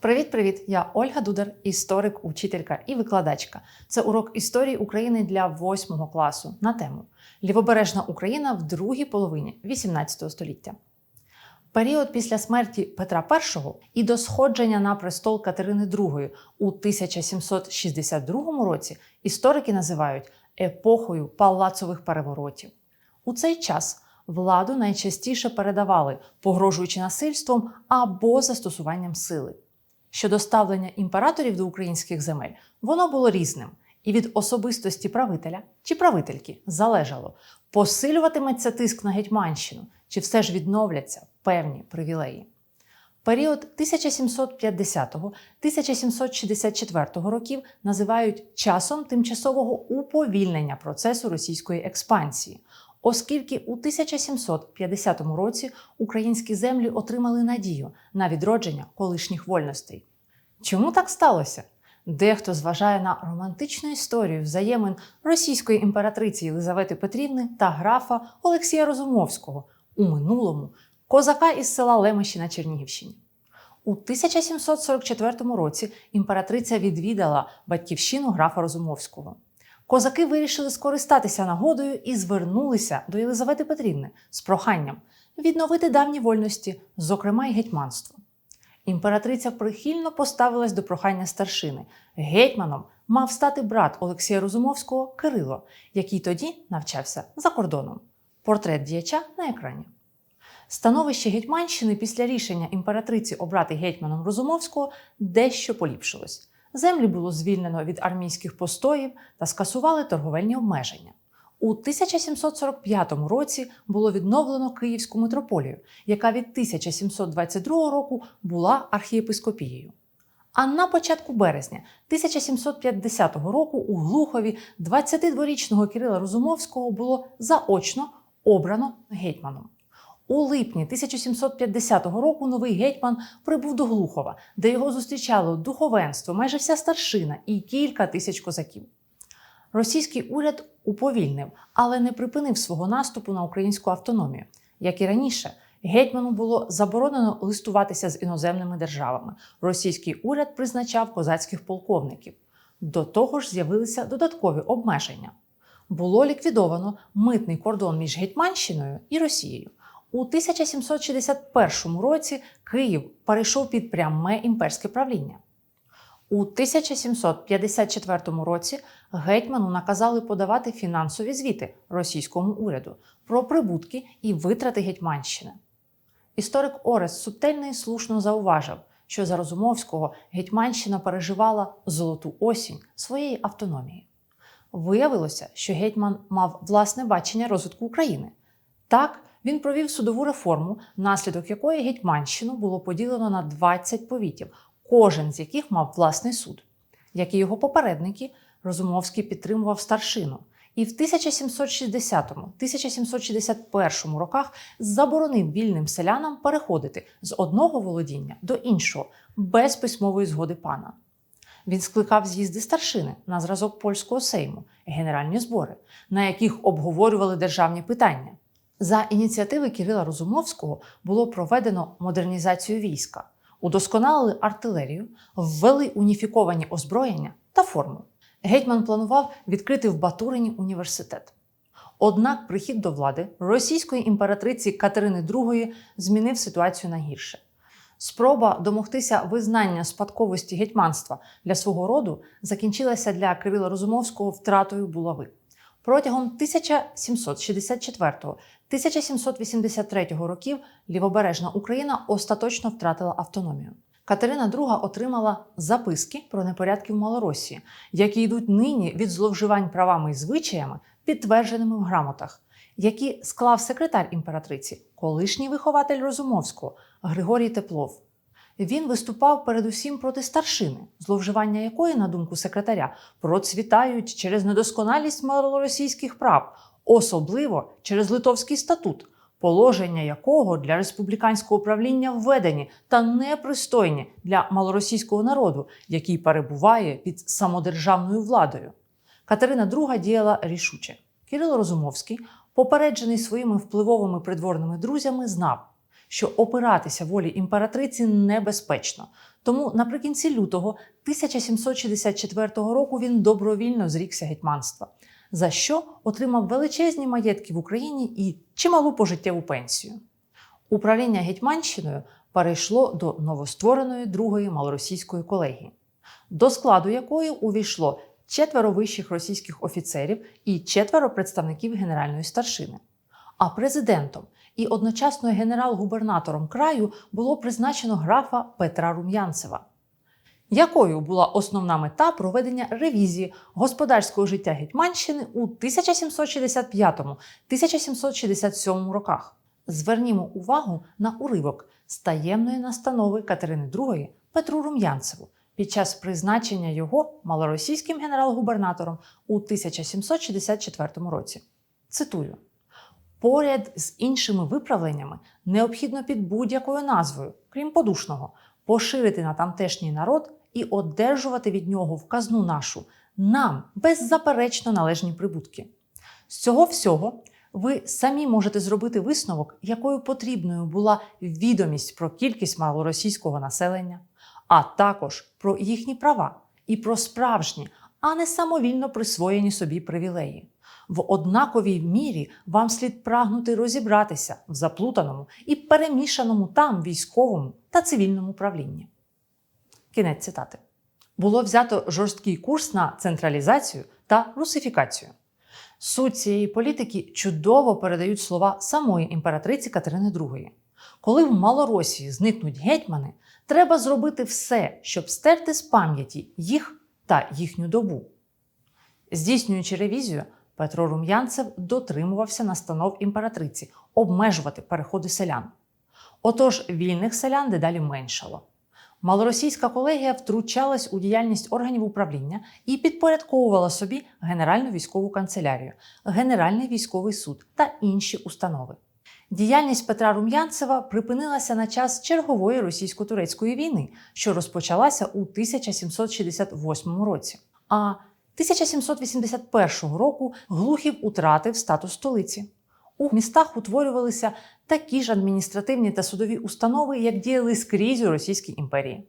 Привіт-привіт! Я Ольга Дудар, історик, учителька і викладачка. Це урок історії України для 8 класу на тему Лівобережна Україна в другій половині 18 століття. Період після смерті Петра І і до сходження на престол Катерини II у 1762 році історики називають епохою палацових переворотів. У цей час владу найчастіше передавали, погрожуючи насильством або застосуванням сили. Щодо ставлення імператорів до українських земель, воно було різним, і від особистості правителя чи правительки залежало, посилюватиметься тиск на Гетьманщину, чи все ж відновляться певні привілеї. Період 1750-1764 років називають часом тимчасового уповільнення процесу російської експансії, оскільки у 1750 році українські землі отримали надію на відродження колишніх вольностей. Чому так сталося? Дехто зважає на романтичну історію взаємин російської імператриці Єлизавети Петрівни та графа Олексія Розумовського у минулому козака із села Лемеші на Чернігівщині. У 1744 році імператриця відвідала батьківщину графа Розумовського. Козаки вирішили скористатися нагодою і звернулися до Єлизавети Петрівни з проханням відновити давні вольності, зокрема й гетьманство. Імператриця прихильно поставилась до прохання старшини. Гетьманом мав стати брат Олексія Розумовського Кирило, який тоді навчався за кордоном. Портрет діяча на екрані. Становище Гетьманщини після рішення імператриці обрати гетьманом Розумовського дещо поліпшилось. Землі було звільнено від армійських постоїв та скасували торговельні обмеження. У 1745 році було відновлено Київську митрополію, яка від 1722 року була архієпископією. А на початку березня 1750 року у Глухові 22-річного Кирила Розумовського було заочно обрано гетьманом. У липні 1750 року новий гетьман прибув до Глухова, де його зустрічало духовенство, майже вся старшина і кілька тисяч козаків. Російський уряд уповільнив, але не припинив свого наступу на українську автономію. Як і раніше, гетьману було заборонено листуватися з іноземними державами. Російський уряд призначав козацьких полковників. До того ж, з'явилися додаткові обмеження. Було ліквідовано митний кордон між Гетьманщиною і Росією. У 1761 році Київ перейшов під пряме імперське правління. У 1754 році гетьману наказали подавати фінансові звіти російському уряду про прибутки і витрати Гетьманщини. Історик Орес Субтельний слушно зауважив, що за Розумовського Гетьманщина переживала золоту осінь своєї автономії. Виявилося, що гетьман мав власне бачення розвитку України. Так, він провів судову реформу, внаслідок якої Гетьманщину було поділено на 20 повітів, кожен з яких мав власний суд. Як і його попередники, Розумовський підтримував старшину і в 1760-1761 роках заборонив вільним селянам переходити з одного володіння до іншого без письмової згоди пана. Він скликав з'їзди старшини на зразок польського сейму, генеральні збори, на яких обговорювали державні питання. За ініціативи Кирила Розумовського було проведено модернізацію війська, удосконалили артилерію, ввели уніфіковані озброєння та форму. Гетьман планував відкрити в Батурині університет. Однак прихід до влади російської імператриці Катерини II змінив ситуацію на гірше. Спроба домогтися визнання спадковості гетьманства для свого роду закінчилася для Кирила Розумовського втратою булави. Протягом 1764-1783 років лівобережна Україна остаточно втратила автономію. Катерина II отримала записки про непорядки в Малоросії, які йдуть нині від зловживань правами і звичаями, підтвердженими в грамотах, які склав секретар імператриці, колишній вихователь Розумовського Григорій Теплов. Він виступав передусім проти старшини, зловживання якої, на думку секретаря, процвітають через недосконалість малоросійських прав, особливо через Литовський статут, положення якого для республіканського управління введені та непристойні для малоросійського народу, який перебуває під самодержавною владою. Катерина II діяла рішуче. Кирило Розумовський, попереджений своїми впливовими придворними друзями, знав, що опиратися волі імператриці небезпечно. Тому наприкінці лютого 1764 року він добровільно зрікся гетьманства, за що отримав величезні маєтки в Україні і чималу пожиттєву пенсію. Управління Гетьманщиною перейшло до новоствореної другої малоросійської колегії, до складу якої увійшло четверо вищих російських офіцерів і четверо представників генеральної старшини. А президентом і одночасно генерал-губернатором краю було призначено графа Петра Рум'янцева. Якою була основна мета проведення ревізії господарського життя Гетьманщини у 1765-1767 роках? Звернімо увагу на уривок з таємної настанови Катерини II Петру Рум'янцеву під час призначення його малоросійським генерал-губернатором у 1764 році. Цитую: поряд з іншими виправленнями необхідно під будь-якою назвою, крім подушного, поширити на тамтешній народ і одержувати від нього в казну нашу нам беззаперечно належні прибутки. З цього всього ви самі можете зробити висновок, якою потрібною була відомість про кількість малоросійського населення, а також про їхні права і про справжні, а не самовільно присвоєні собі привілеї. В однаковій мірі вам слід прагнути розібратися в заплутаному і перемішаному там військовому та цивільному правлінні. Кінець цитати. Було взято жорсткий курс на централізацію та русифікацію. Суть цієї політики чудово передають слова самої імператриці Катерини II. Коли в Малоросії зникнуть гетьмани, треба зробити все, щоб стерти з пам'яті їх та їхню добу. Здійснюючи ревізію, Петро Рум'янцев дотримувався настанов імператриці обмежувати переходи селян. Отож, вільних селян дедалі меншало. Малоросійська колегія втручалась у діяльність органів управління і підпорядковувала собі Генеральну військову канцелярію, Генеральний військовий суд та інші установи. Діяльність Петра Рум'янцева припинилася на час чергової російсько-турецької війни, що розпочалася у 1768 році. А 1781 року Глухів утратив статус столиці. У містах утворювалися такі ж адміністративні та судові установи, як діяли скрізь у Російській імперії.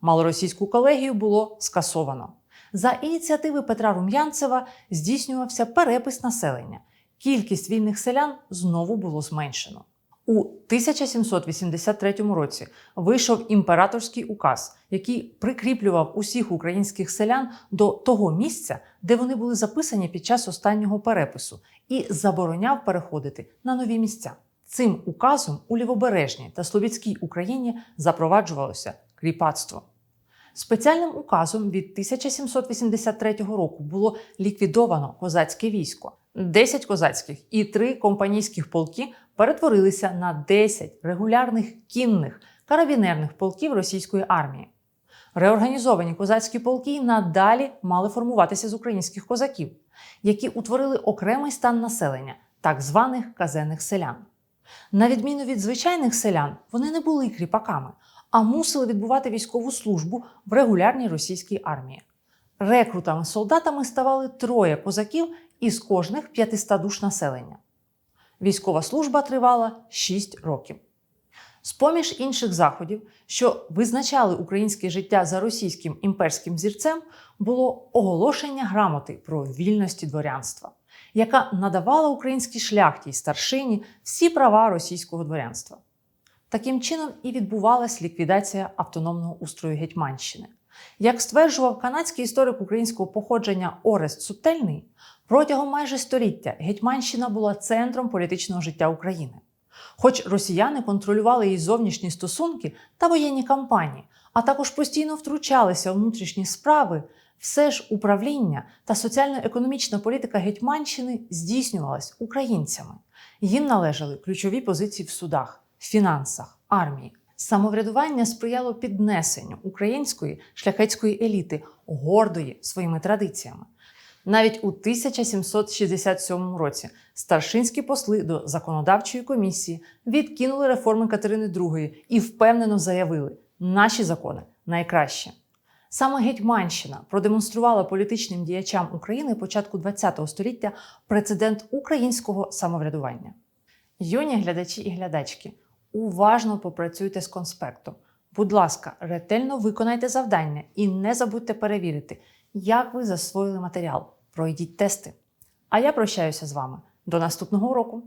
Малоросійську колегію було скасовано. За ініціативи Петра Рум'янцева здійснювався перепис населення. Кількість вільних селян знову було зменшено. У 1783 році вийшов імператорський указ, який прикріплював усіх українських селян до того місця, де вони були записані під час останнього перепису, і забороняв переходити на нові місця. Цим указом у Лівобережній та Слов'янській Україні запроваджувалося кріпацтво. Спеціальним указом від 1783 року було ліквідовано козацьке військо. 10 козацьких і 3 компанійських полки перетворилися на 10 регулярних кінних карабінерних полків російської армії. Реорганізовані козацькі полки надалі мали формуватися з українських козаків, які утворили окремий стан населення, так званих казенних селян. На відміну від звичайних селян, вони не були кріпаками, а мусили відбувати військову службу в регулярній російській армії. Рекрутами-солдатами ставали троє козаків із кожних 500 душ населення. Військова служба тривала 6 років. З-поміж інших заходів, що визначали українське життя за російським імперським зірцем, було оголошення грамоти про вільності дворянства, яка надавала українській шляхті й старшині всі права російського дворянства. Таким чином і відбувалась ліквідація автономного устрою Гетьманщини. Як стверджував канадський історик українського походження Орест Сутельний, протягом майже століття Гетьманщина була центром політичного життя України. Хоч росіяни контролювали її зовнішні стосунки та воєнні кампанії, а також постійно втручалися у внутрішні справи, все ж управління та соціально-економічна політика Гетьманщини здійснювалась українцями. Їм належали ключові позиції в судах, фінансах, армії. Самоврядування сприяло піднесенню української шляхетської еліти, гордої своїми традиціями. Навіть у 1767 році старшинські посли до законодавчої комісії відкинули реформи Катерини II і впевнено заявили, наші закони найкращі. Саме Гетьманщина продемонструвала політичним діячам України початку ХХ століття прецедент українського самоврядування. Юні глядачі і глядачки, уважно попрацюйте з конспектом. Будь ласка, ретельно виконайте завдання і не забудьте перевірити, як ви засвоїли матеріал. Пройдіть тести. А я прощаюся з вами до наступного уроку.